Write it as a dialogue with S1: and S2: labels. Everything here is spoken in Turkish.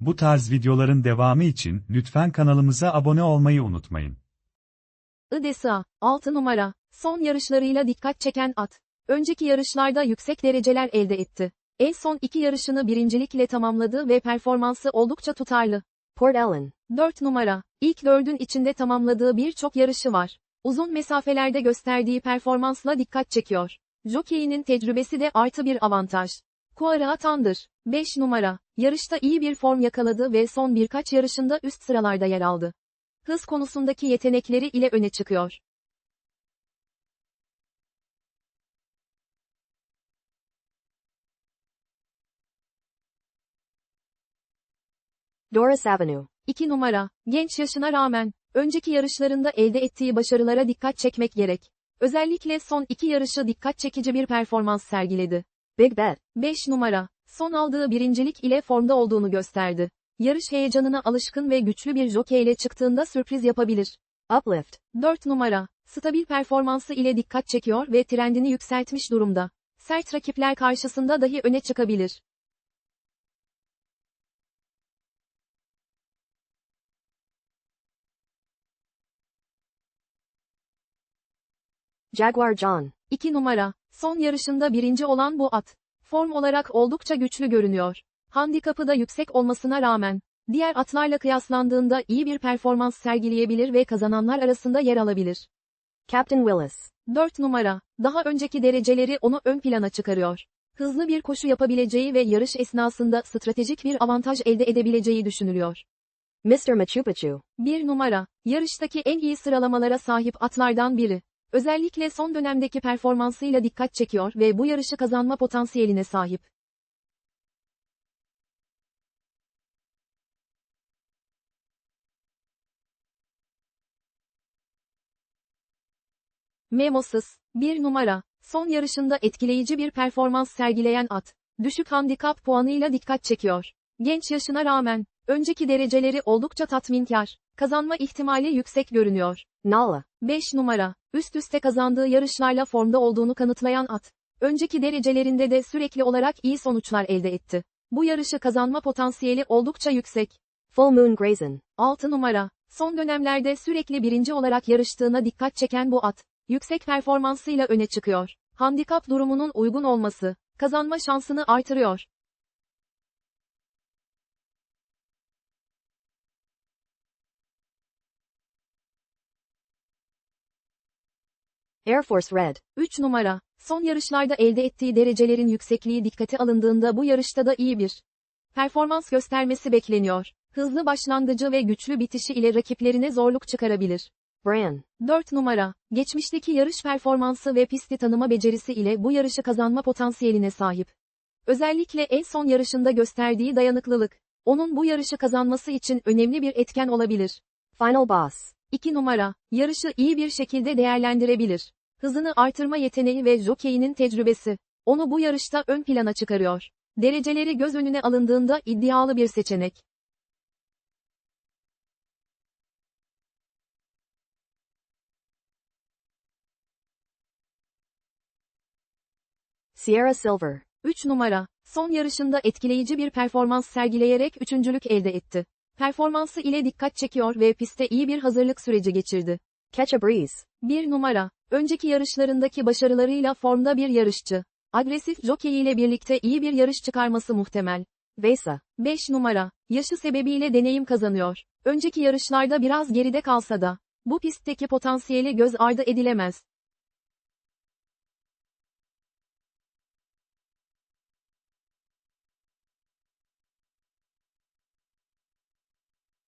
S1: Bu tarz videoların devamı için lütfen kanalımıza abone olmayı unutmayın.
S2: IDESA, 6 numara, son yarışlarıyla dikkat çeken at. Önceki yarışlarda yüksek dereceler elde etti. En son iki yarışını birincilikle tamamladı ve performansı oldukça tutarlı.
S3: Port Ellen,
S2: 4 numara, ilk dördün içinde tamamladığı birçok yarışı var. Uzun mesafelerde gösterdiği performansla dikkat çekiyor. Jockey'inin tecrübesi de artı bir avantaj. Kuara Tandır, 5 numara, yarışta iyi bir form yakaladı ve son birkaç yarışında üst sıralarda yer aldı. Hız konusundaki yetenekleri ile öne çıkıyor.
S3: Doris Avenue,
S2: 2 numara, genç yaşına rağmen, önceki yarışlarında elde ettiği başarılara dikkat çekmek gerek. Özellikle son iki yarışı dikkat çekici bir performans sergiledi.
S3: Big Bet,
S2: 5 numara, son aldığı birincilik ile formda olduğunu gösterdi. Yarış heyecanına alışkın ve güçlü bir jockey ile çıktığında sürpriz yapabilir.
S3: Uplift,
S2: 4 numara, stabil performansı ile dikkat çekiyor ve trendini yükseltmiş durumda. Sert rakipler karşısında dahi öne çıkabilir.
S3: Jaguar John,
S2: 2 numara, son yarışında birinci olan bu at. Form olarak oldukça güçlü görünüyor. Handikapı da yüksek olmasına rağmen, diğer atlarla kıyaslandığında iyi bir performans sergileyebilir ve kazananlar arasında yer alabilir.
S3: Captain Willis,
S2: 4 numara, daha önceki dereceleri onu ön plana çıkarıyor. Hızlı bir koşu yapabileceği ve yarış esnasında stratejik bir avantaj elde edebileceği düşünülüyor.
S3: Mr. Machu Picchu,
S2: 1 numara, yarıştaki en iyi sıralamalara sahip atlardan biri. Özellikle son dönemdeki performansıyla dikkat çekiyor ve bu yarışı kazanma potansiyeline sahip. Memosuz, 1 numara, son yarışında etkileyici bir performans sergileyen at, düşük handikap puanıyla dikkat çekiyor. Genç yaşına rağmen, önceki dereceleri oldukça tatminkar, kazanma ihtimali yüksek görünüyor.
S3: Nala,
S2: 5 numara, üst üste kazandığı yarışlarla formda olduğunu kanıtlayan at. Önceki derecelerinde de sürekli olarak iyi sonuçlar elde etti. Bu yarışı kazanma potansiyeli oldukça yüksek.
S3: Full Moon Grazen,
S2: 6 numara, son dönemlerde sürekli birinci olarak yarıştığına dikkat çeken bu at, yüksek performansıyla öne çıkıyor. Handikap durumunun uygun olması, kazanma şansını artırıyor.
S3: Air Force Red,
S2: 3 numara, son yarışlarda elde ettiği derecelerin yüksekliği dikkate alındığında bu yarışta da iyi bir performans göstermesi bekleniyor. Hızlı başlangıcı ve güçlü bitişi ile rakiplerine zorluk çıkarabilir.
S3: Bran,
S2: 4 numara, geçmişteki yarış performansı ve pisti tanıma becerisi ile bu yarışı kazanma potansiyeline sahip. Özellikle en son yarışında gösterdiği dayanıklılık, onun bu yarışı kazanması için önemli bir etken olabilir.
S3: Final Boss,
S2: 2 numara, yarışı iyi bir şekilde değerlendirebilir. Hızını artırma yeteneği ve jokeyinin tecrübesi, onu bu yarışta ön plana çıkarıyor. Dereceleri göz önüne alındığında iddialı bir seçenek.
S3: Sierra Silver,
S2: 3 numara, son yarışında etkileyici bir performans sergileyerek üçüncülük elde etti. Performansı ile dikkat çekiyor ve pistte iyi bir hazırlık süreci geçirdi.
S3: Catch a Breeze,
S2: 1 numara, önceki yarışlarındaki başarılarıyla formda bir yarışçı. Agresif jockey ile birlikte iyi bir yarış çıkarması muhtemel.
S3: Vesa,
S2: 5 numara, yaşı sebebiyle deneyim kazanıyor. Önceki yarışlarda biraz geride kalsa da, bu pistteki potansiyeli göz ardı edilemez.